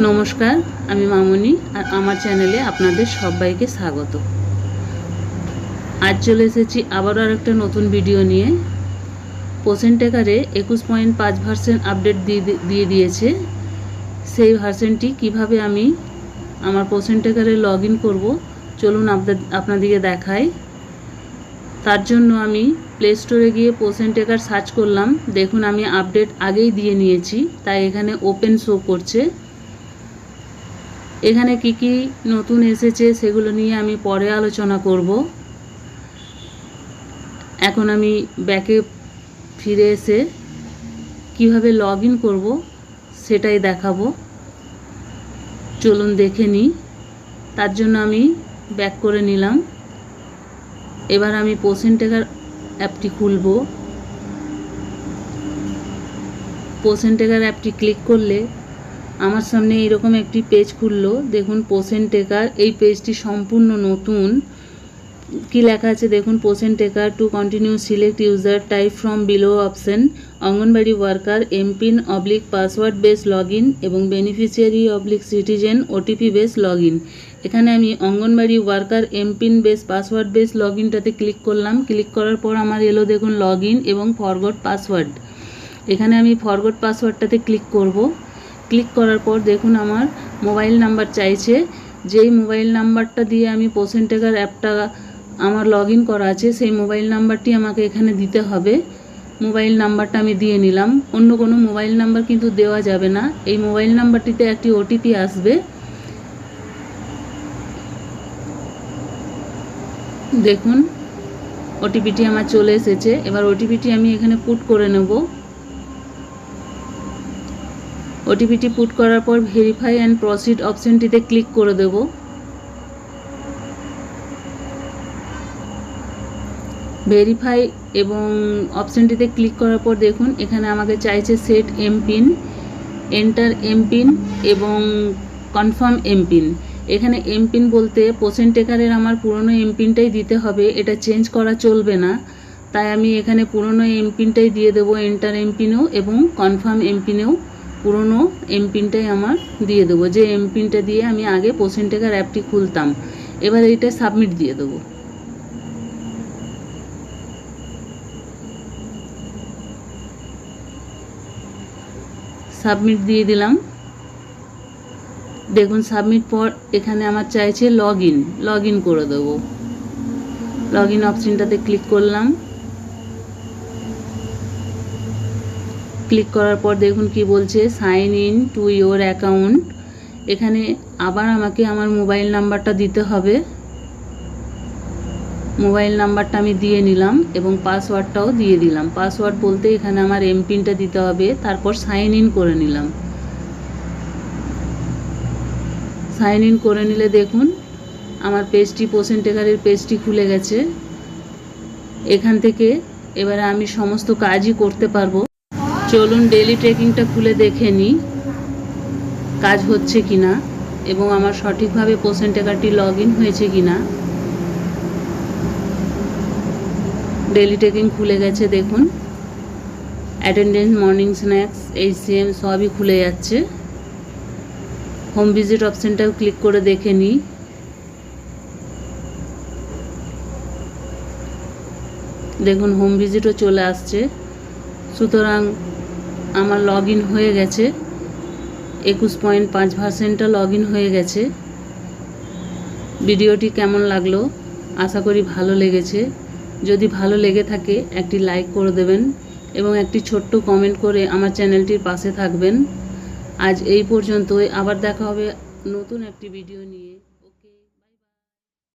নমস্কার, আমি মামনি আর আমার চ্যানেলে আপনাদের সবাইকে স্বাগত। আজ চলে এসেছি আবারও আরেকটা নতুন ভিডিও নিয়ে। পোসেন্টেকারে একুশ পয়েন্ট পাঁচ ভার্সেন্ট আপডেট দিয়ে দিয়ে দিয়েছে। সেই ভার্সেনটি কীভাবে আমি আমার পোসেন্টেকারে লগ ইন করব, চলুন আপনাদের আপনাদিকে দেখাই। তার জন্য আমি প্লে স্টোরে গিয়ে পোসেন্টেকার সার্চ করলাম। দেখুন, আমি আপডেট আগেই দিয়ে নিয়েছি, তাই এখানে ওপেন শো করছে। এখানে কি কি নতুন এসেছে সেগুলো নিয়ে আমি পরে আলোচনা করব। এখন আমি ব্যাকে ফিরে এসে কীভাবে লগ ইন করব সেটাই দেখাবো। চলুন দেখে নিই। তার জন্য আমি ব্যাক করে নিলাম। এবার আমি পোসেন্টেকার অ্যাপটি খুলব। পোসেন্টেকার অ্যাপটি ক্লিক করলে আমার সামনে এরকম একটি পেজ খুললো। দেখুন পোসেন টেকার এই পেজটি সম্পূর্ণ নতুন। কি লেখা আছে? দেখুন Poshan tracker to continue select user type from below option Anganwadi worker MPIN oblique password based log এবং beneficiary oblique citizen OTP based log এখানে আমি Anganwadi worker MPIN based password based log ইনটাতে click করলাম। Click করার পর আমার এলো, দেখুন log এবং ফরগট পাসওয়ার্ড এখানে আমি ফরগট পাসওয়ার্ডটাতে ক্লিক করব। ক্লিক করার পর দেখুন আমার মোবাইল নাম্বার চাইছে। যেই মোবাইল নাম্বারটা দিয়ে আমি পোসেন্টেকার অ্যাপটা আমার লগ করা আছে, সেই মোবাইল নাম্বারটি আমাকে এখানে দিতে হবে। মোবাইল নাম্বারটা আমি দিয়ে নিলাম। অন্য কোনো মোবাইল নাম্বার কিন্তু দেওয়া যাবে না। এই মোবাইল নাম্বারটিতে একটি ওটিপি আসবে। দেখুন ওটিপিটি আমার চলে এসেছে। এবার ওটিপিটি আমি এখানে পুট করে নেব। ওটিপিটি পুট করার পর ভেরিফাই অ্যান্ড প্রসিড অপশনটিতে ক্লিক করে দেব। ভেরিফাই এবং অপশনটিতে ক্লিক করার পর দেখুন, এখানে আমাকে চাইছে সেট এমপিন এন্টার এমপিন এবং কনফার্ম এমপিন এখানে এমপিন বলতে পোসেন্টেকারের আমার পুরনো এমপিনটাই দিতে হবে, এটা চেঞ্জ করা চলবে না। তাই আমি এখানে পুরনো এমপিনটাই দিয়ে দেবো এন্টার এমপিনেও এবং কনফার্ম এমপিনেও পুরনো এমপিনটাই আমার দিয়ে দেবো। যে এমপিনটা দিয়ে আমি আগে পোসেন্টেকার অ্যাপটি খুলতাম, এবার এইটা সাবমিট দিয়ে দেবো। সাবমিট দিয়ে দিলাম। দেখুন সাবমিট পর এখানে আমার চাইছে লগ ইন লগ ইন করে দেবো। লগ ইন অপশানটাতে ক্লিক করলাম। ক্লিক করার পর দেখুন কি বলছে sign in to your account এখানে আবার আমাকে আমার মোবাইল নাম্বারটা দিতে হবে। মোবাইল নাম্বারটা আমি দিয়ে নিলাম এবং পাসওয়ার্ডটাও দিয়ে দিলাম। পাসওয়ার্ড বলতে এখানে আমার এমপিনটা দিতে হবে, তারপর সাইন ইন করে নিলাম। সাইন ইন করে নিলে দেখুন, আমার পেজটি পোসেন্টেকারের পেজটি খুলে গেছে। এখান থেকে এবারে আমি সমস্ত কাজই করতে পারব। চলুন ডেলি ট্রেকিংটা খুলে দেখে নিই, কাজ হচ্ছে কি না এবং আমার সঠিকভাবে পোসেন্টেকারটি লগ ইন হয়েছে কি না ডেলি ট্রেকিং খুলে গেছে, দেখুন। অ্যাটেন্ডেন্স মর্নিং স্ন্যাক্স এইচসিএম সবই খুলে যাচ্ছে। হোম ভিজিট অপশানটাও ক্লিক করে দেখে নিই। দেখুন হোম ভিজিটও চলে আসছে। সুতরাং আমার লগ হয়ে গেছে। একুশ পয়েন্ট পাঁচ পার্সেন্টটা লগ হয়ে গেছে। ভিডিওটি কেমন লাগল? আশা করি ভালো লেগেছে। যদি ভালো লেগে থাকে, একটি লাইক করে দেবেন এবং একটি ছোট্ট কমেন্ট করে আমার চ্যানেলটির পাশে থাকবেন। আজ এই পর্যন্তই। আবার দেখা হবে নতুন একটি ভিডিও নিয়ে।